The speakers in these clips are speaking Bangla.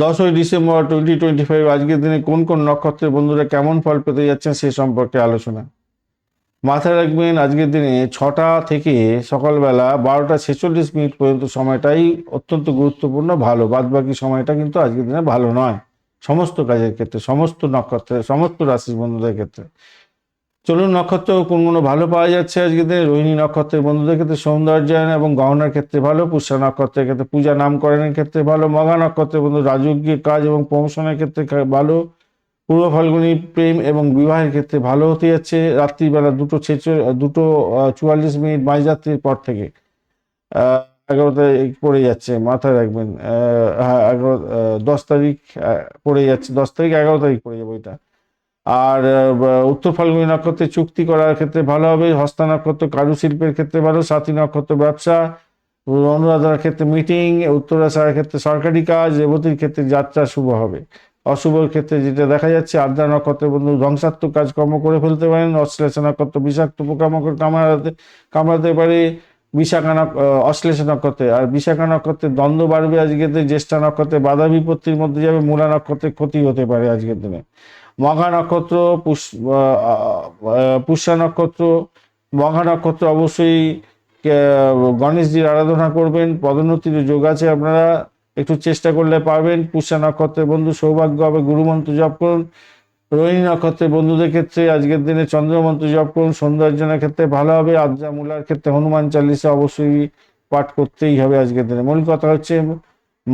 দশই ডিসেম্বর টোয়েন্টি টোয়েন্টি ফাইভ আজকের দিনে কোন কোন নক্ষত্রের বন্ধুরা কেমন ফল পেতে যাচ্ছেন সে সম্পর্কে আলোচনা। মাথায় রাখবেন, আজকের দিনে ছটা থেকে সকালবেলা বারোটা ছেচল্লিশ মিনিট পর্যন্ত সময়টাই অত্যন্ত গুরুত্বপূর্ণ, ভালো। বাদবাকি সময়টা কিন্তু আজকের দিনে ভালো নয়, সমস্ত কাজের ক্ষেত্রে, সমস্ত নক্ষত্রের, সমস্ত রাশির বন্ধুদের ক্ষেত্রে। চলুন নক্ষত্র কোনগুলো ভালো পাওয়া যাচ্ছে আজকের দিনে? রোহিণী নক্ষত্রের বন্ধুদের ক্ষেত্রে সৌন্দর্যায়ন এবং গহনার ক্ষেত্রে ভালো পুষ্যা নক্ষত্রের ক্ষেত্রে পূজা নামকরণের ক্ষেত্রে ভালো মগা নক্ষত্রের বন্ধু রাজকীয় কাজ এবং প্রমোশনের ক্ষেত্রে ভালো পূর্ব ফাল্গুনী প্রেম এবং বিবাহের ক্ষেত্রে ভালো হতে যাচ্ছে। রাত্রিবেলা দুটো ছেচো দুটো চুয়াল্লিশ মিনিট মাঝরাত্রির পর থেকে আহ, এগারোটায় পড়ে যাচ্ছে মাথায় রাখবেন হ্যাঁ এগারো দশ তারিখ পড়ে যাচ্ছে দশ তারিখ এগারো তারিখ পড়ে যাবে ওইটা। আর উত্তর ফাল্গুনী নক্ষত্রে চুক্তি করার ক্ষেত্রে ভালো হবে। হস্তা নক্ষত্র কারুশিল্পের ক্ষেত্রে ভালো, সাথী নক্ষত্র ব্যবসা, অনুরাধার ক্ষেত্রে মিটিং উত্তরাশার ক্ষেত্রে সরকারি কাজ, রেবতীর ক্ষেত্রে যাত্রা শুভ হবে। অশুভর ক্ষেত্রে যেটা দেখা যাচ্ছে, আদ্রা নক্ষত্রের বন্ধু ধ্বংসাত্মক কাজকর্ম করে ফেলতে পারেন, অশ্লেষ নক্ষত্র, বিষাক্ত পোকামাকড় কামড়াতে কামড়াতে পারে। বিশাখা অশ্লেষ নক্ষত্রে, আর বিশাখা নক্ষত্রের দ্বন্দ্ব বাড়বে আজকের দিনে, জ্যেষ্ঠা নক্ষত্রে বাধা বিপত্তির মধ্যে যাবে, মূলা নক্ষত্রে ক্ষতি হতে পারে আজকের দিনে। মঘা নক্ষত্র পুষ্যা নক্ষত্র, মঘা নক্ষত্র অবশ্যই গণেশজির আরাধনা করবেন পদোন্নতির যোগ আছে আপনারা, একটু চেষ্টা করলে পারবেন, পুষ্যা নক্ষত্রের বন্ধু সৌভাগ্য হবে গুরুমন্ত্র জপ করুন। রোহিণী নক্ষত্রের বন্ধুদের ক্ষেত্রে আজকের দিনে চন্দ্রমন্ত্র জপ করুন, সৌন্দর্যনের ক্ষেত্রে ভালো হবে আদ্রা মূলার ক্ষেত্রে হনুমান চালিসা অবশ্যই পাঠ করতেই হবে আজকের দিনে। মূল কথা হচ্ছে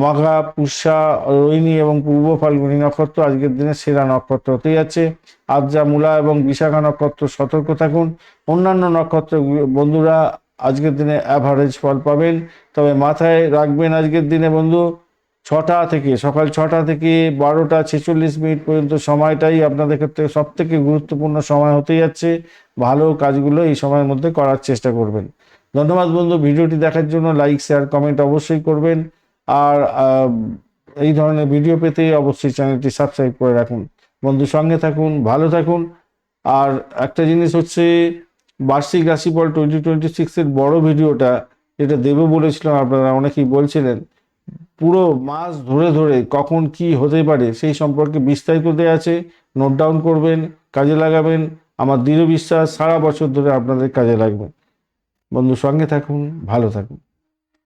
মঘা পুষা, রোহিণী এবং পূর্ব ফাল্গুনী নক্ষত্র আজকের দিনে সেরা নক্ষত্র হতে যাচ্ছে। আদ্রা, মূলা এবং বিশাখা নক্ষত্র সতর্ক থাকুন। অন্যান্য নক্ষত্র বন্ধুরা আজকের দিনে অ্যাভারেজ ফল পাবেন। তবে মাথায় রাখবেন আজকের দিনে বন্ধু, ছটা থেকে, সকাল ছটা থেকে বারোটা ছেচল্লিশ মিনিট পর্যন্ত সময়টাই আপনাদের ক্ষেত্রে সব থেকে গুরুত্বপূর্ণ সময় হতে যাচ্ছে। ভালো কাজগুলো এই সময়ের মধ্যে করার চেষ্টা করবেন। ধন্যবাদ বন্ধু, ভিডিওটি দেখার জন্য লাইক শেয়ার কমেন্ট অবশ্যই করবেন। আর এই ধরনের ভিডিও পেতে অবশ্যই চ্যানেলটি সাবস্ক্রাইব করে রাখুন। বন্ধু সঙ্গে থাকুন, ভালো থাকুন। আর একটা জিনিস হচ্ছে, বার্ষিক রাশিফল টোয়েন্টি টোয়েন্টি সিক্সের বড় ভিডিওটা যেটা দেবো বলেছিলাম, আপনারা অনেকেই বলছিলেন, পুরো মাস ধরে ধরে কখন কি হতে পারে সেই সম্পর্কে বিস্তারিত দেওয়া আছে নোট ডাউন করবেন, কাজে লাগাবেন। আমার দৃঢ় বিশ্বাস সারা বছর ধরে আপনাদের কাজে লাগবে। বন্ধু সঙ্গে থাকুন, ভালো থাকুন।